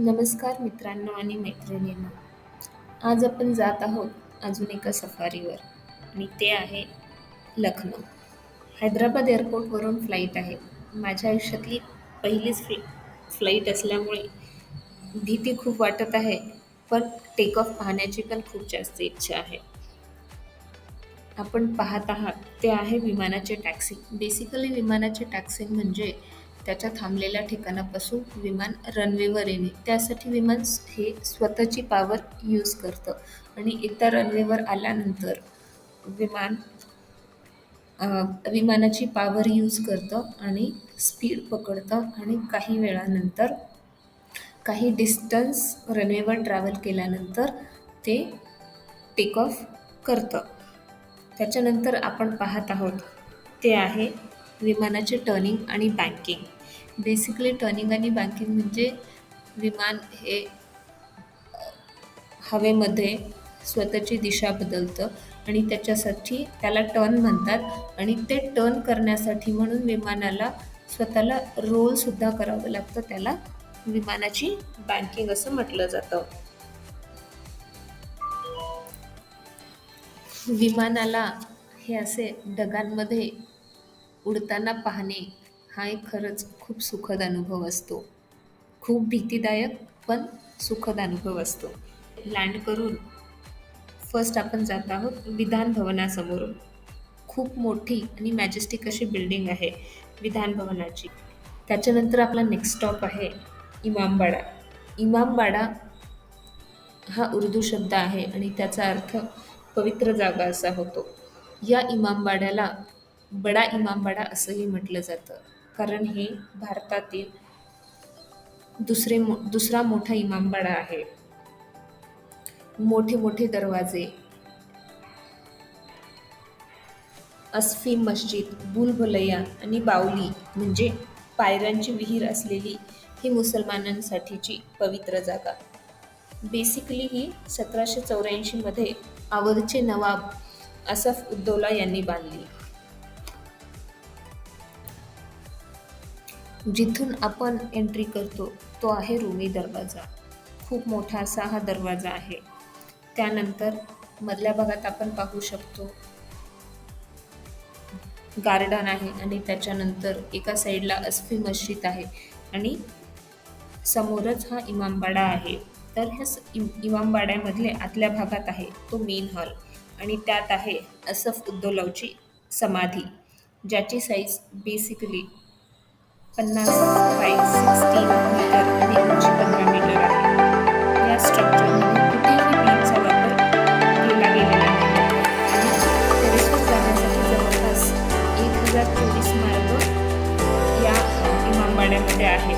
नमस्कार मित्रांनो आणि मैत्रिणींनो. आज आपण जात आहोत अजून एका सफारीवर आणि ते आहे लखनौ. हैदराबाद एअरपोर्टवरून फ्लाईट आहे. माझ्या आयुष्यातली पहिलीच फ्ल फ्लाईट असल्यामुळे भीती खूप वाटत आहे पण टेक ऑफ पाहण्याची पण खूप जास्त इच्छा आहे. आपण पाहत आहात ते आहे विमानाचे टॅक्सी बेसिकली विमानाचे टॅक्सी म्हणजे त्याच्या थांबलेल्या ठिकाणापासून विमान रनवेवर येणे. त्यासाठी विमान हे स्वतःची पावर यूज करतं. आणि एकदा रनवेवर आल्यानंतर विमान विमानाची पावर यूज करतं आणि स्पीड पकडतं. आणि काही वेळानंतर काही डिस्टन्स रनवेवर ट्रॅव्हल केल्यानंतर ते टेक ऑफ करतं. त्याच्यानंतर आपण पाहत आहोत ते आहे विमानाचे टर्निंग आणि बँकिंग बेसिकली टर्निंग आणि बँकिंग म्हणजे विमान हे हवेमध्ये स्वतःची दिशा बदलतं आणि त्याच्यासाठी त्याला टर्न म्हणतात. आणि ते टर्न करण्यासाठी म्हणून विमानाला स्वतःला रोलसुद्धा करावं लागतं. त्याला विमानाची बँकिंग असं म्हटलं जातं. विमानाला हे असे ढगांमध्ये उडताना पाहणे हा एक खरंच खूप सुखद अनुभव असतो. खूप भीतीदायक पण सुखद अनुभव असतो. लँड करून फर्स्ट आपण जात आहोत विधान भवनासमोरून. खूप मोठी आणि मॅजेस्टिक अशी बिल्डिंग आहे विधान भवनाची. त्याच्यानंतर आपला नेक्स्ट स्टॉप आहे इमामबाडा. इमामबाडा हा उर्दू शब्द आहे आणि त्याचा अर्थ पवित्र जागा असा होतो. या इमामबाड्याला बडा इमामबाडा असंही म्हटलं जातं. कारण हे भारतातील दुसरे मो दुसरा मोठा इमामबाडा आहे. मोठे मोठे दरवाजे अस्फी मस्जिद बुलभुलैया आणि बावली म्हणजे पायऱ्यांची विहीर असलेली ही मुसलमानांसाठीची पवित्र जागा. बेसिकली ही सतराशे चौऱ्याऐंशीमध्ये अवधचे नवाब असफ उद्दौला यांनी बांधली. जिथून आपण एंट्री करतो तो आहे रुमी दरवाजा. खूप मोठा असा हा दरवाजा आहे. त्यानंतर मधल्या भागात आपण पाहू शकतो गार्डन आहे आणि त्याच्यानंतर एका साईडला अस्फी मस्जिद आहे आणि समोरच हा इमामबाडा आहे. तर ह्या इम इमामबाड्यामधले आतल्या भागात आहे तो मेन हॉल आणि त्यात आहे असफ उद्दौलावची समाधी ज्याची साईज बेसिकली पन्नास बाय सिक्स्टीन मीटर आणि दोनशे पंधरा मीटर आहे. या स्ट्रक्चरमध्ये कुठेही बीमचा वापर केला गेलेला नाही. टेरेसवर जाण्यासाठी जवळपास एक हजार चोवीस मार्ग या इमामवाड्यामध्ये आहेत.